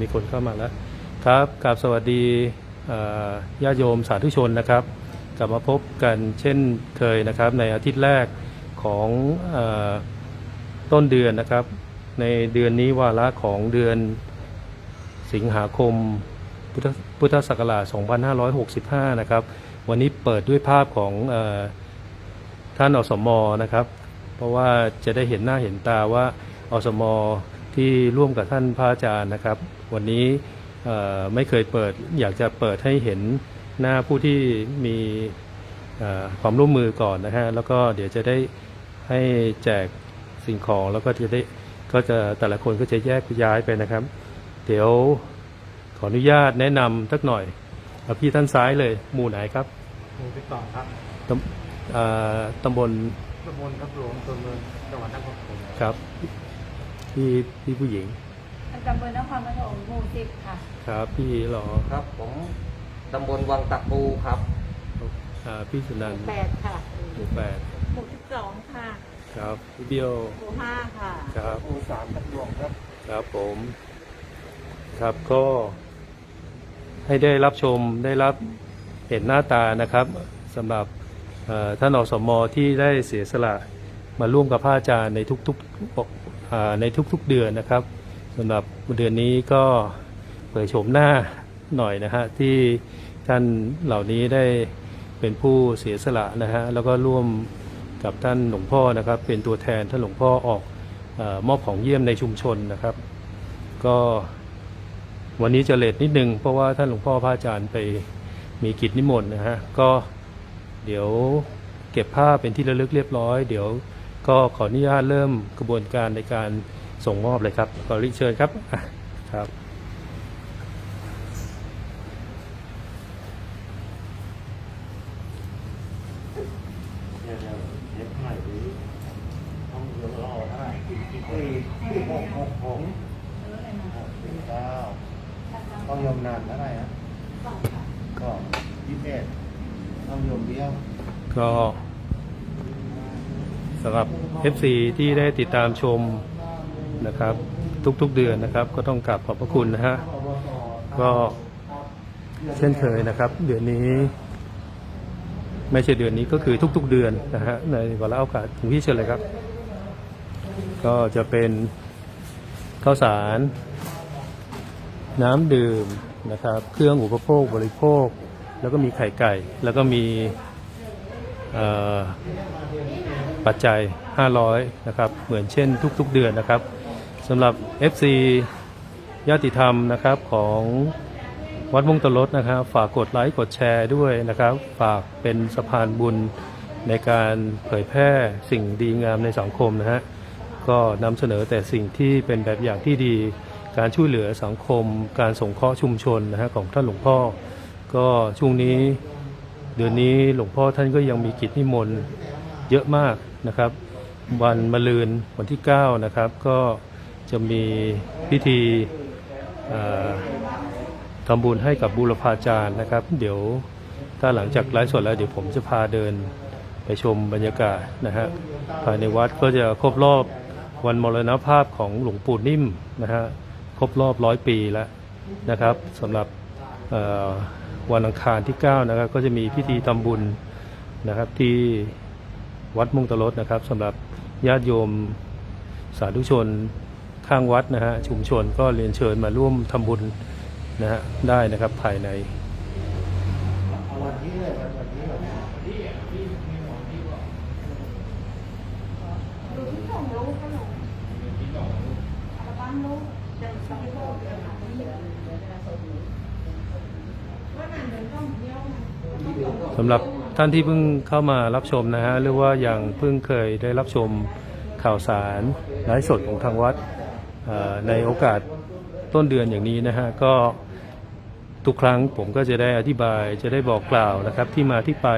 มีคนเข้ามาแล้วครับกราบสวัสดีญาติโยมสาธุชนนะครับ กลับมาพบกันเช่นเคยนะครับ ในอาทิตย์แรกของอต้นเดือนนะครับ ในเดือนนี้วาระของเดือนสิงหาคมพุทธพุทธศักราช 2565 นะครับ วันนี้เปิดด้วยภาพของอท่านอสมอนะครับ เพราะว่าจะได้เห็นหน้าเห็นตาว่าอสม ที่ร่วมกับท่านพระอาจารย์นะครับ วันนี้เอ่อไม่เคยเปิดอยากจะเปิดให้เห็นหน้าผู้ที่มีเอ่อความร่วมมือก่อนนะฮะแล้วก็เดี๋ยวจะได้ให้แจกสิ่งของแล้วก็จะได้ก็จะแต่ละคนก็จะแยกย้ายไปนะครับ เดี๋ยวขออนุญาตแนะนำสักหน่อยเอาพี่ท่านซ้ายเลย หมู่ไหนครับหมู่ที่สองครับตำเอ่อตำบลตำบลทับหลวงตัวเมืองจังหวัดนครปฐมครับ พี่พี่ผู้หญิงตำบลนครปฐมหมู่สิบค่ะ ครับพี่หรอครับผมตำบลวังตะปูครับอ่าพี่สุนันท์แปดค่ะหมู่แปดหมู่สิบสองค่ะ ครับพี่เบี้ยวหมู่ห้าค่ะ ครับหมู่สามทับหลวงครับ ครับผม ครับก็ให้ได้รับชมได้รับเห็นหน้าตานะครับสำหรับเอ่อท่านอสมที่ได้เสียสละมาร่วมกับพระอาจารย์ในทุกๆอ่า ในทุกๆเดือนนะครับสำหรับเดือนนี้ก็เผยโฉมหน้าหน่อยนะฮะที่ท่านเหล่านี้ได้เป็นผู้เสียสละนะฮะแล้วก็ร่วมกับท่านหลวงพ่อนะครับ เป็นตัวแทนท่านหลวงพ่อออกอมอบของเยี่ยมในชุมชนนะครับ ก็วันนี้จะเลทนิดนึง เพราะว่าท่านหลวงพ่อพระอาจารย์ไปมีกิจนิมนต์นะฮะก็เดี๋ยวเก็บภาพเป็นที่ระลึกเรียบร้อย เดี๋ยว ก็ขออนุญาตเริ่มกระบวนการในการส่งมอบเลยครับขอริเชิญครับครับ เดี๋ยวเดี๋ยวเดี๋ยวใหม่ดีต้องเดี๋ยวรอได้สี่สี่หกหกหกหกสี่เก้าต้องยมนานเท่าไหร่ฮะก็ยี่สิบเอ็ดต้องยมเดียว ก็สำหรับ FC ที่ได้ติดตามชมนะครับ ทุกๆเดือนนะครับ ก็ต้องกราบขอบพระคุณนะฮะก็เช่นเคยนะครับ เดือนนี้ ไม่ใช่เดือนนี้ก็คือทุก ๆ เดือนนะฮะในวาระโอกาสถึงพี่เชิญเลยครับ ก็จะเป็นข้าวสาร น้ำดื่มนะครับ เครื่องอุปโภคบริโภค แล้วก็มีไข่ไก่ แล้วก็มี ปัจจัย 500 นะครับ เหมือนเช่นทุกๆเดือนนะครับสำหรับ FC ญาติธรรมนะครับของวัดมงตลดนะครับ ฝากกดไลค์กดแชร์ด้วยนะครับ ฝากเป็นสะพานบุญในการเผยแพร่สิ่งดีงามในสังคมนะฮะก็นำเสนอแต่สิ่งที่เป็นแบบอย่างที่ดี การช่วยเหลือสังคม การสงเคราะห์ชุมชนนะฮะของท่านหลวงพ่อ ก็ช่วงนี้เดือนนี้หลวงพ่อท่านก็ยังมีกิจนิมนต์เยอะมาก นะครับ วันมะรืนวันที่ 9 นะครับ ก็จะมีพิธีทำบุญให้กับบูรพาจารย์นะครับ เดี๋ยวถ้าหลังจากไลฟ์สดแล้วเดี๋ยวผมจะพาเดินไปชมบรรยากาศนะฮะภายในวัดก็จะครบรอบวันมรณภาพของหลวงปู่นิ่มนะฮะครบรอบร้อยปีแล้วนะครับสำหรับวันอังคารที่ 9 นะครับ ก็จะมีพิธีทำบุญนะครับที่ วัดมุ่งตลดนะครับสำหรับญาติโยมสาธุชนข้างวัดนะฮะชุมชนก็เรียนเชิญมาร่วมทำบุญนะฮะได้นะครับภายในวันนี้เลยวันวันนี้เลยดูที่ส่งลูกก็หนูอัลบั้มลูกจะต้องไปโทษกันหาที่ว่างานเดินต้องเที่ยวนะสำหรับ ท่านที่เพิ่งเข้ามารับชมนะฮะหรือว่ายังเพิ่งเคยได้รับชมข่าวสารไลฟ์สดของทางวัดในโอกาสต้นเดือนอย่างนี้นะฮะก็ทุกครั้งผมก็จะได้อธิบายจะได้บอกกล่าวนะครับที่มาที่ไป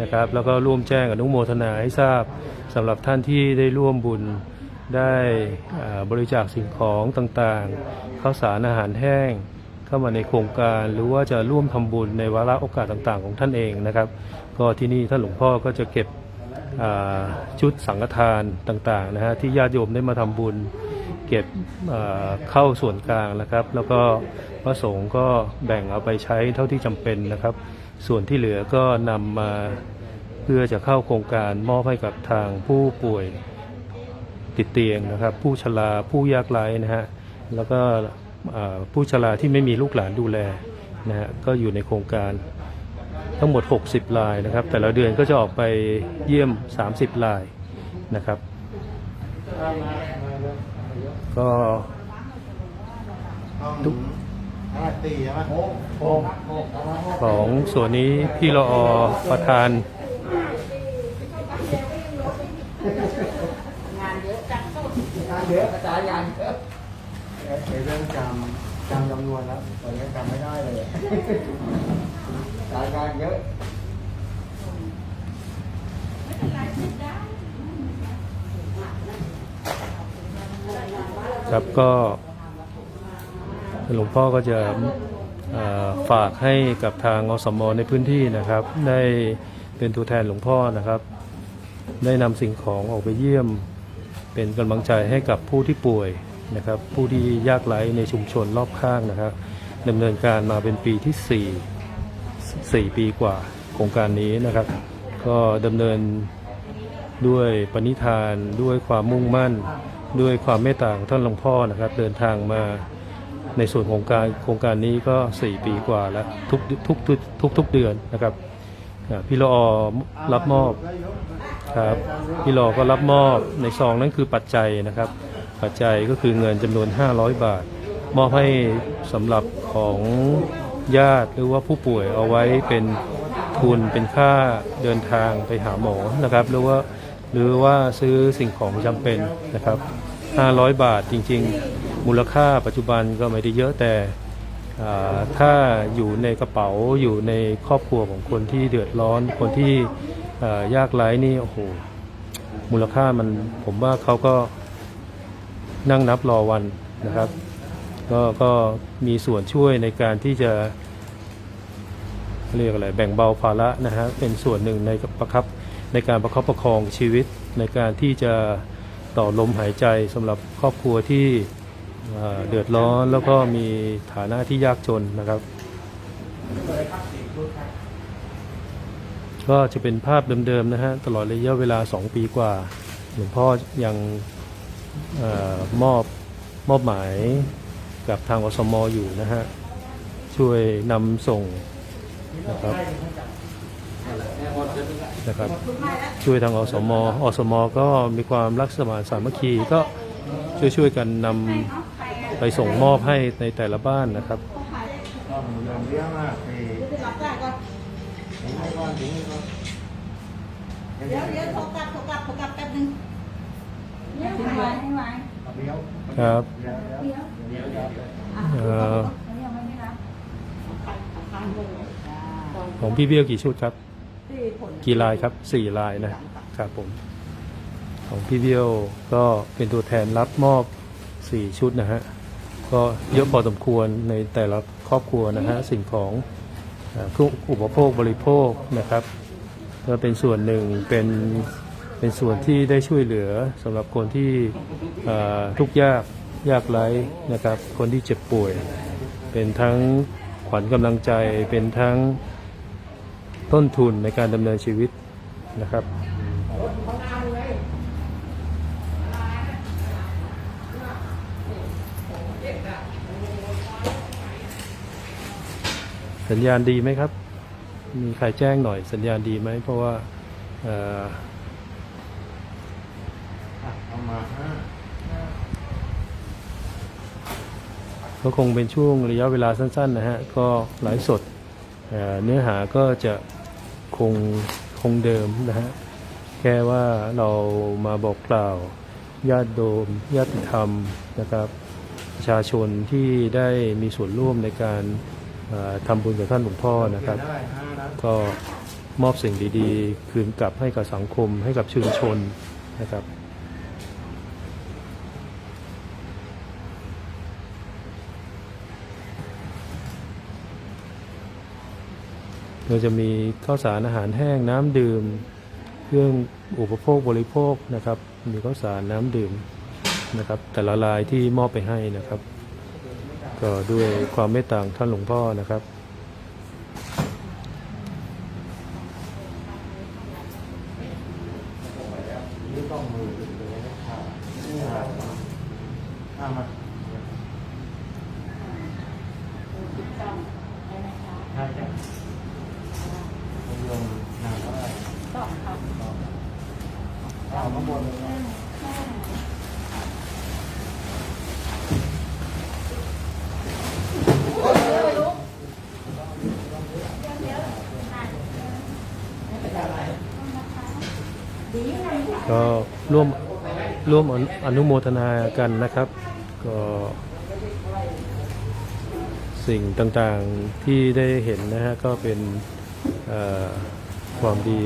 นะครับ แล้วก็ร่วมแจ้งอนุโมทนาให้ทราบสำหรับท่านที่ได้ร่วมบุญได้บริจาคสิ่งของต่างๆข้าวสารอาหารแห้ง เข้ามาในโครงการหรือว่าจะร่วมทำบุญในวาระโอกาสต่างๆ ของท่านเองนะครับ ก็ที่นี่ท่านหลวงพ่อก็จะเก็บชุดสังฆทานต่างๆนะฮะที่ญาติโยมได้มาทำบุญ เก็บเข้าส่วนกลางนะครับ แล้วก็พระสงฆ์ก็แบ่งเอาไปใช้เท่าที่จำเป็นนะครับ ส่วนที่เหลือก็นำมาเพื่อจะเข้าโครงการมอบให้กับทางผู้ป่วยติดเตียงนะครับ ผู้ชราผู้ยากไร้นะฮะแล้วก็ ผู้ชราที่ไม่มีลูกหลานดูแลนะฮะก็อยู่ในโครงการทั้งหมด 60 ลายนะครับ แต่ละเดือนก็จะออกไปเยี่ยม 30 ลายนะครับ ก็ทุกของส่วนนี้พี่รอประธานงานเยอะจังสุดเยอะกระจายยันเยอะ ในเรื่องจำจำจำนวนแล้วตอนนี้จำไม่ได้เลยรายการเยอะครับก็หลวงพ่อก็จะฝากให้กับทางอสมในพื้นที่นะครับ ได้เป็นตัวแทนหลวงพ่อนะครับ ได้นำสิ่งของออกไปเยี่ยมเป็นกำลังใจให้กับผู้ที่ป่วย นะครับ ผู้ที่ยากไร้ในชุมชนรอบข้างนะครับดำเนินการมาเป็นปีที่ 4 4 ปีกว่าโครงการนี้นะครับ ก็ดำเนินด้วยปณิธานด้วยความมุ่งมั่น ด้วยความเมตตาของท่านหลวงพ่อนะครับ เดินทางมาในส่วนของการโครงการนี้ก็ 4 ปีกว่าแล้วทุกทุกทุกทุกทุกเดือนนะครับพี่รอรับมอบครับพี่รอก็รับมอบในซองนั้นคือปัจจัยนะครับ ปัจจัยก็คือเงินจำนวน 500 บาท มอบให้สำหรับของญาติหรือว่าผู้ป่วยเอาไว้เป็นทุนเป็นค่าเดินทางไปหาหมอนะครับ หรือว่าหรือว่าซื้อสิ่งของจำเป็นนะครับ 500 บาทจริง ๆ มูลค่าปัจจุบันก็ไม่ได้เยอะแต่ถ้าอยู่ในกระเป๋าอยู่ในครอบครัวของคนที่เดือดร้อน คนที่ยากไร้นี่โอ้โหมูลค่ามันผมว่าเขาก็ นั่งนับรอวันนะครับ ก็ก็มีส่วนช่วยในการที่จะ เรียกอะไรแบ่งเบาภาระนะฮะเป็นส่วนหนึ่งในประคับในการประคับประคองชีวิตในการที่จะต่อลมหายใจสำหรับครอบครัวที่เดือดร้อนแล้วก็มีฐานะที่ยากจนนะครับ ก็จะเป็นภาพเดิมๆนะฮะตลอดระยะเวลา 2 ปีกว่าหลวงพ่อยัง ออมอบมอบหมายกับทางอสมออยู่นะฮะ ช่วยนำส่งนะครับนะครับช่วยทางอสมอสมก็มีความรักสมานสามัคคีก็ช่วยช่วยกันนำไปส่งมอบให้ในแต่ละบ้านนะครับเยอะมากตีรับได้ก็ทิ้งให้ก่อนทิ้งให้ก่อนเดี๋ยวเดี๋ยวโทรกลับโทรกลับโทรกลับแป๊บนึง ครับเดี๋ยวเดี๋ยวเดี๋ยวเดี๋ยวเดี๋ยวเอ่อยังไม่ได้รับทางเลยของพี่เบี้ยวกี่ชุดครับ กี่ลายครับสี่ลายนะครับผม ของพี่เบี้ยวก็เป็นตัวแทนรับมอบสี่ชุดนะฮะ ก็เยอะพอสมควรในแต่ละครอบครัวนะฮะสิ่งของเครื่องอุปโภคบริโภคนะครับก็เป็นส่วนหนึ่งเป็น เป็นส่วนที่ได้ช่วยเหลือสำหรับคนที่ทุกข์ยากยากไร้นะครับ คนที่เจ็บป่วย เป็นทั้งขวัญกำลังใจเป็นทั้งต้นทุนในการดำเนินชีวิตนะครับสัญญาณดีไหมครับ มีใครแจ้งหน่อยสัญญาณดีไหม เพราะว่า มาห้าก็คงเป็นช่วงระยะเวลาสั้นๆนะฮะ ก็ไลฟ์สดเอ่เนื้อหาก็จะคงคงเดิมนะฮะ แค่ว่าเรามาบอกกล่าวญาติโดมญาติธรรมนะครับประชาชนที่ได้มีส่วนร่วมในการทำบุญกับท่านหลวงพ่อนะครับ ก็มอบสิ่งดีๆ คืนกลับให้กับสังคมให้กับชุมชนนะครับ เราจะมีข้าวสารอาหารแห้งน้ำดื่ม เครื่องอุปโภคบริโภคนะครับ มีข้าวสารน้ำดื่มนะครับ แต่ละรายที่มอบไปให้นะครับ ก็ด้วยความเมตตางท่านหลวงพ่อนะครับ นี่ต้องมือเลยนะครับอ่ามา ต้องได้ไหมคะ ใช่จ้ะต้องยมนานเท่าไหร่ ต้องค่ะ เอาข้างบนเลยนะ ดีไงคะ ก็ ร่วมร่วมอนุโมทนากันนะครับ ก็สิ่งต่างๆที่ได้เห็นนะฮะก็เป็นความดี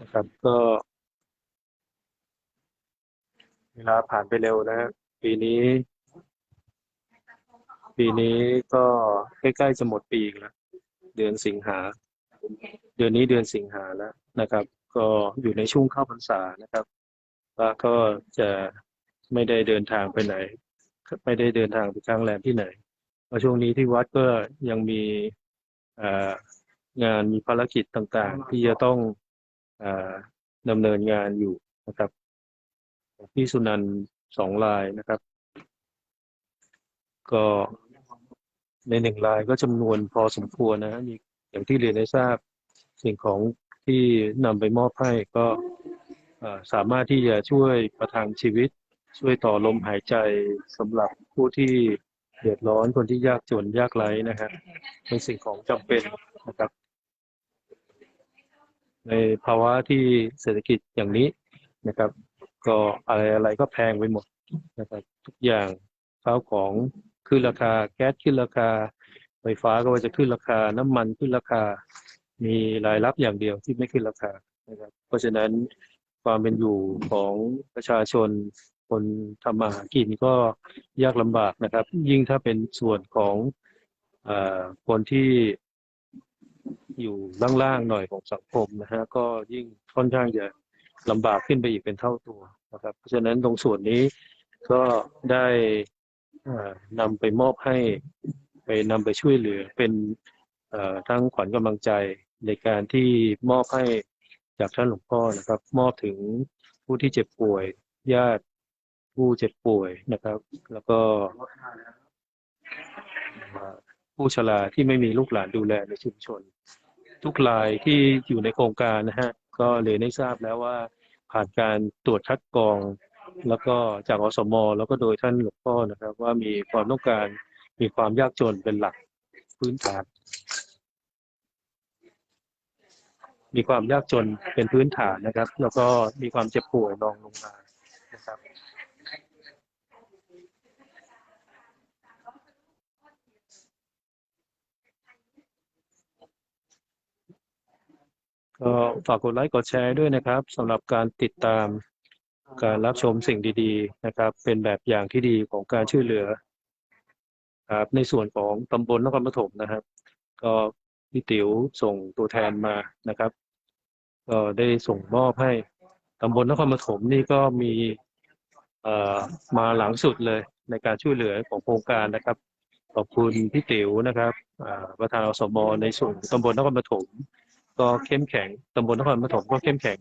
นะครับก็ เวลาผ่านไปเร็วนะปีนี้ ปีนี้ก็ใกล้ๆจะหมดปีอีกแล้ว เดือนสิงหา เดือนนี้เดือนสิงหาแล้วนะครับ ก็อยู่ในช่วงเข้าพรรษานะครับว่าก็จะไม่ได้เดินทางไปไหน ไม่ได้เดินทางไปค้างแรมที่ไหนเพราะช่วงนี้ที่วัดก็ยังมีงานมีภารกิจต่างๆ ที่จะต้องอดำเนินงานอยู่นะครับ พี่สุนันท์สองรายนะครับ ก็ในหนึ่งรายก็จำนวนพอสมควรนะฮะมีอย่างที่เรียนได้ทราบสิ่งของที่นำไปมอบให้ก็สามารถที่จะช่วยประทังชีวิต ช่วยต่อลมหายใจสำหรับผู้ที่เดือดร้อนคนที่ยากจนยากไร้นะฮะเป็นสิ่งของจำเป็นนะครับ ในภาวะที่เศรษฐกิจอย่างนี้นะครับ ก็อะไรอะไรก็แพงไปหมดนะครับทุกอย่างข้าวของขึ้นราคา แก๊สขึ้นราคา ไฟฟ้าก็ว่าจะขึ้นราคา น้ำมันขึ้นราคา มีรายรับอย่างเดียวที่ไม่ขึ้นราคานะครับ เพราะฉะนั้นความเป็นอยู่ของประชาชนคนทำมาหากินก็ยากลำบากนะครับ ยิ่งถ้าเป็นส่วนของอคนที่อยู่ล่างๆหน่อยของสังคมนะฮะก็ยิ่งค่อนข้างจะ ลำบากขึ้นไปอีกเป็นเท่าตัวนะครับ เพราะฉะนั้นตรงส่วนนี้ก็ได้นำไปมอบให้ไปนำไปช่วยเหลือเป็นทั้งขวัญกำลังใจในการที่มอบให้จากท่านหลวงพ่อนะครับ มอบถึงผู้ที่เจ็บป่วยญาติผู้เจ็บป่วยนะครับ แล้วก็ผู้ชราที่ไม่มีลูกหลานดูแลในชุมชน ทุกรายที่อยู่ในโครงการนะฮะก็เลยได้ทราบแล้วว่า ผ่านการตรวจคัดกรอง แล้วก็จากอสมแล้วก็โดยท่านหลวงพ่อนะครับ ว่ามีความต้องการมีความยากจนเป็นหลักพื้นฐาน มีความยากจนเป็นพื้นฐานนะครับ แล้วก็มีความเจ็บป่วยรองลงมานะครับ ก็ฝากกดไลค์กดแชร์ด้วยนะครับสำหรับการติดตามการรับชมสิ่งดี ๆ นะครับ เป็นแบบอย่างที่ดีของการช่วยเหลือครับในส่วนของตำบลนครปฐมนะครับ ก็พี่ติ๋วส่งตัวแทนมานะครับ ก็ได้ส่งมอบให้ตำบลนครปฐมนี่ก็มีเอ่อมาหลังสุดเลยในการช่วยเหลือของโครงการนะครับ ขอบคุณพี่ติ๋วนะครับประธานอสมในส่วนตำบลนครปฐม ก็เข้มแข็งตำบลนครปฐมก็เข้มแข็ง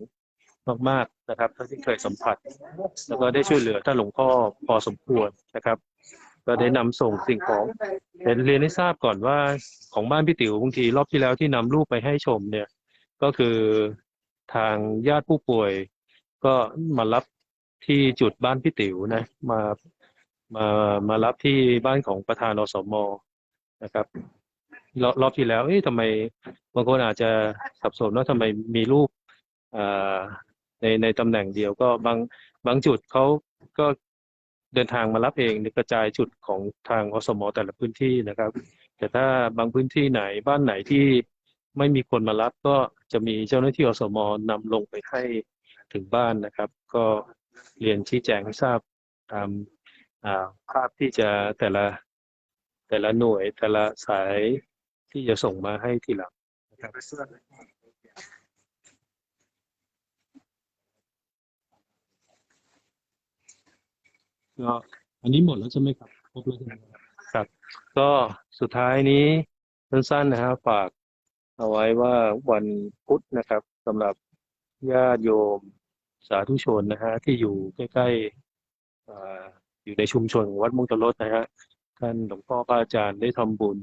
มากๆนะครับเท่าที่เคยสัมผัส แล้วก็ได้ช่วยเหลือท่านหลวงพ่อพอสมควรนะครับ ก็ได้นำส่งสิ่งของเรียนให้ทราบก่อนว่าของบ้านพี่ติ๋วบางทีรอบที่แล้วที่นำรูปไปให้ชมเนี่ย ก็คือทางญาติผู้ป่วย ก็มารับที่จุดบ้านพี่ติ๋วนะมามามารับที่บ้านของประธานอสมนะครับ รอบรอบที่แล้วเอ๊ะทำไมบางคนอาจจะสับสนว่าทำไมมีรูปในในตำแหน่งเดียวก็บางบางจุดเขาก็เดินทางมารับเองกระจายจุดของทางอสมอแต่ละพื้นที่นะครับ แต่ถ้าบางพื้นที่ไหนบ้านไหนที่ไม่มีคนมารับก็จะมีเจ้าหน้าที่อสมอนำลงไปให้ถึงบ้านนะครับ ก็เรียนชี้แจงให้ทราบตามภาพที่จะแต่ละแต่ละหน่วยแต่ละสาย ที่จะส่งมาให้ทีหลังนะครับก็อันนี้หมดแล้วใช่ไหมครับครบแล้วใช่ไหมครับครับ ก็สุดท้ายนี้สั้นๆนะครับฝากเอาไว้ว่าวันพุธนะครับสำหรับญาติโยมสาธุชนนะฮะที่อยู่ใกล้ๆอยู่ในชุมชนของวัดมุงตลดนะฮะท่านหลวงพ่อพระอาจารย์ได้ทำบุญ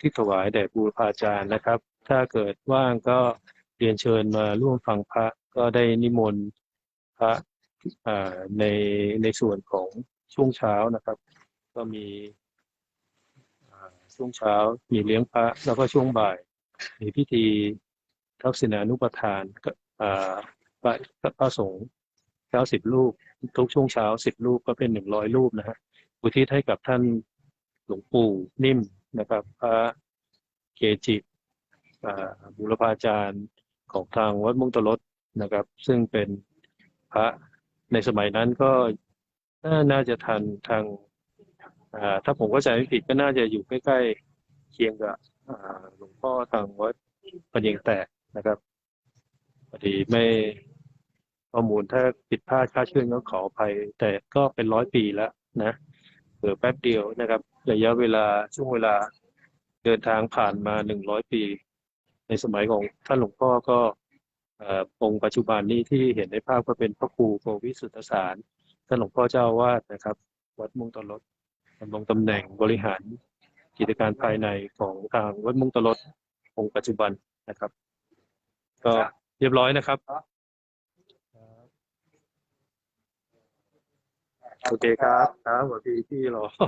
ทิศถวายแด่บูรพาจารย์นะครับ ถ้าเกิดว่างก็เรียนเชิญมาร่วมฟังพระก็ได้นิมนต์พระในในส่วนของช่วงเช้านะครับ ก็มีช่วงเช้ามีเลี้ยงพระแล้วก็ช่วงบ่าย มีพิธีทักษิณานุปทานก็อ่าพระพระสงฆ์เก้าสิบรูป ทุกช่วงเช้าสิบรูปก็เป็นหนึ่งร้อยรูปนะฮะอุทิศให้กับท่านหลวงปู่นิ่ม นะครับพระเกจิบุรพาจารย์ของทางวัดมุงตลดนะครับ ซึ่งเป็นพระในสมัยนั้นก็น่านาจะทันทางถ้าผมเข้าใจไม่ผิดก็น่าจะอยู่ใกล้ๆเคียงกับหลวงพ่อทางวัดปัญญงแตกนะครับพอดีไม่ข้อมูลถ้าผิดพลาดค่าดเคลื่อนก็ขออภัย แต่ก็เป็นร้อยปีแล้วนะ เผื่อแป๊บเดียวนะครับ ระยะเวลาช่วงเวลาเดินทางผ่านมาหนึ่งร้อยปี ในสมัยของท่านหลวงพ่อก็องค์ปัจจุบันนี้ที่เห็นในภาพก็เป็นพระครูโกวิสุทธสาร ท่านหลวงพ่อเจ้าวาสนะครับ วัดมุงตลดดำรงตำแหน่งบริหารกิจการภายในของทางวัดมุงตลดองค์ปัจจุบันนะครับ ก็เรียบร้อยนะครับ โอเคครับครับสวัสดีที่รอครั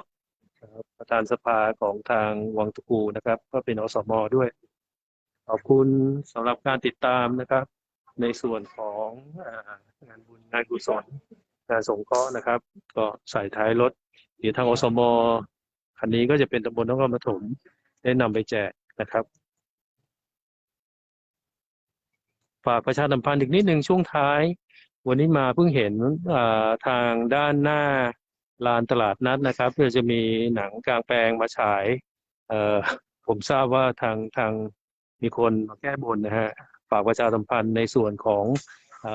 บประธานสภาของทางวังตะกูนะครับ ก็เป็นอสมด้วย ขอบคุณสำหรับการติดตามนะครับ ในส่วนของงานบุญงานกุศลงานสงเคราะห์นะครับ ก็ใส่ท้ายรถเดี๋ยวทางอสมคันนี้ก็จะเป็นตำบลนครปฐมได้นำไปแจกนะครับฝากประชาสัมพันธ์อีกนิดหนึ่งช่วงท้าย วันนี้มาเพิ่งเห็นทางด้านหน้าลานตลาดนัดนะครับเพื่อจะมีหนังกลางแปลงมาฉายผมทราบว่าทางทางมีคนมาแก้บนนะฮะฝากประชาสัมพันธ์ในส่วนของอ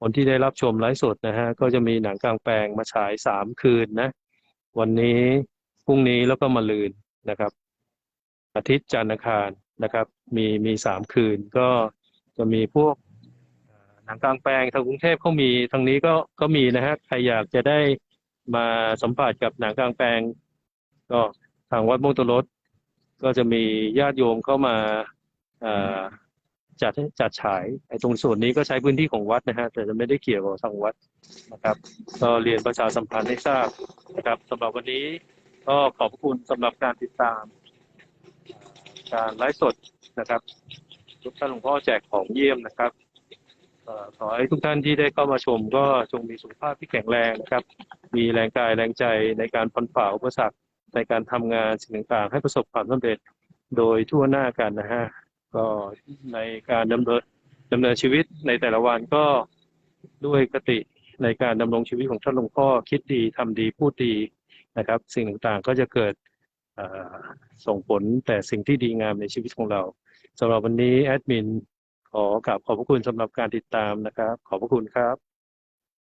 คนที่ได้รับชมไลฟ์สดนะฮะก็จะมีหนังกลางแปลงมาฉายสามคืนนะ วันนี้พรุ่งนี้แล้วก็มาลืนนะครับ อาทิตย์จันทร์อังคารนะครับ มีมีสามคืนก็จะมีพวก หนังกลางแปลงทางกรุงเทพเขามีทางนี้ก็ก็มีนะฮะใครอยากจะได้มาสัมผัสกับหนังกลางแปลง ก็ทางวัดมุงตรสก็จะมีญาติโยมเข้ามาจัดจัดฉายไอ้ตรงส่วนนี้ก็ใช้พื้นที่ของวัดนะฮะแต่จะไม่ได้เกี่ยวกับทางวัดนะครับก็เรียนประชาสัมพันธ์ให้ทราบนะครับสำหรับวันนี้ก็ขอบคุณสำหรับการติดตาม การไลฟ์สดนะครับทุกท่านหลวงพ่อแจกของเยี่ยมนะครับ ขอให้ทุกท่านที่ได้เข้ามาชมก็จงมีสุขภาพที่แข็งแรงนะครับ มีแรงกายแรงใจในการฟันฝ่าอุปสรรคในการทำงานสิ่งต่างๆ ให้ประสบความสำเร็จโดยทั่วหน้ากันนะฮะก็ในการดำเนินดำเนินชีวิตในแต่ละวันก็ด้วยกติในการดำรงชีวิตของท่านหลวงพ่อคิดดีทำดีพูดดีนะครับ สิ่งต่างๆก็จะเกิดส่งผลแต่สิ่งที่ดีงามในชีวิตของเราสำหรับวันนี้แอดมิน ขอกราบขอบพระคุณสำหรับการติดตามนะครับ ขอบพระคุณครับ